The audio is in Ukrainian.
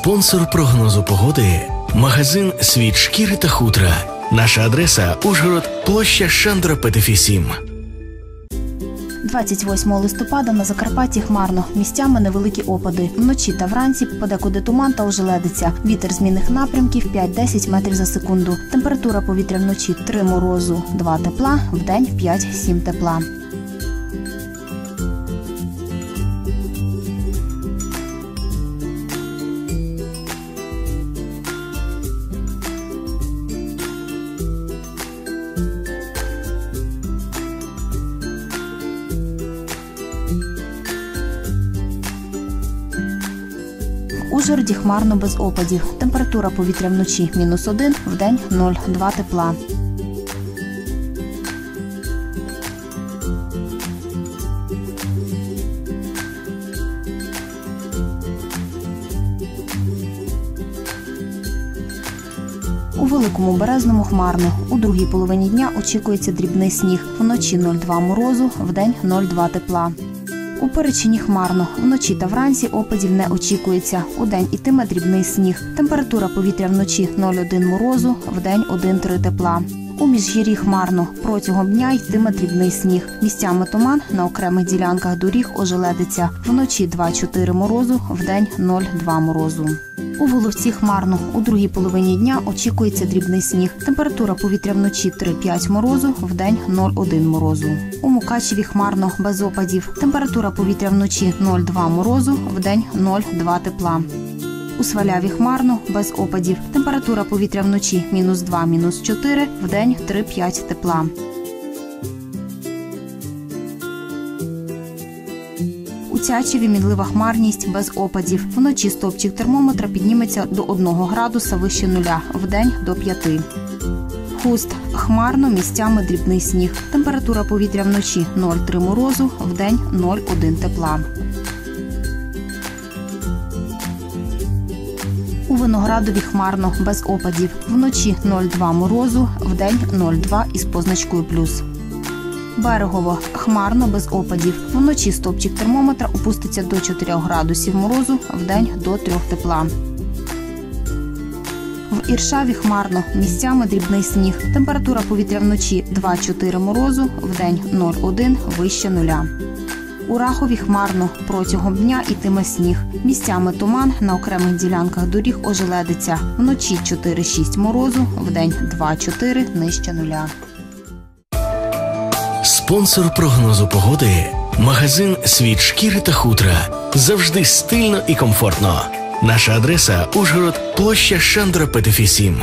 Спонсор прогнозу погоди магазин Світ шкіри та хутра. Наша адреса Ужгород, площа Шандра Петефі 7. 28 листопада на Закарпатті хмарно. Місцями невеликі опади. Вночі та вранці подекуди туман та ожеледиця. Вітер змінних напрямків 5-10 метрів за секунду. Температура повітря вночі 3 морозу, 2 тепла, вдень 5-7 тепла. Ужгороді хмарно без опадів. Температура повітря вночі мінус 1, вдень 0, 2 тепла. У великому березному хмарно. У другій половині дня очікується дрібний сніг. Вночі 0,2 морозу, вдень 0,2 тепла. У Перечині хмарно. Вночі та вранці опадів не очікується. Удень ітиме дрібний сніг. Температура повітря вночі 0,1 морозу, вдень 1,3 тепла. У міжгір'ї хмарно. Протягом дня йтиме дрібний сніг. Місцями туман на окремих ділянках доріг ожеледиться. Вночі 2,4 морозу, вдень 0,2 морозу. У Воловці хмарно. У другій половині дня очікується дрібний сніг. Температура повітря вночі 3-5 морозу, вдень 0,1 морозу. У Мукачеві хмарно без опадів. Температура повітря вночі 0,2 морозу, вдень 0,2 тепла. У Сваляві хмарно без опадів. Температура повітря вночі мінус 2, мінус 4, вдень 3-5 тепла. У Тячеві мінлива хмарність без опадів. Вночі стопчик термометра підніметься до 1 градуса вище нуля, вдень до 5. Хуст хмарно, місцями дрібний сніг. Температура повітря вночі 0,3 морозу, вдень 0,1 тепла. Виноградові хмарно, без опадів. Вночі 0,2 морозу, вдень 0,2 із позначкою плюс. Берегово хмарно без опадів. Вночі стопчик термометра опуститься до 4 градусів морозу, вдень до 3 тепла. В Іршаві хмарно, місцями дрібний сніг. Температура повітря вночі 2-4 морозу, вдень 0,1 вище нуля. У Рахові хмарно протягом дня ітиме сніг. Місцями туман на окремих ділянках доріг ожеледиться. Вночі 4-6 морозу, вдень 2-4 нижче нуля. Спонсор прогнозу погоди магазин Світ шкіри та хутра. Завжди стильно і комфортно. Наша адреса Ужгород, площа Шандра Петефі 7.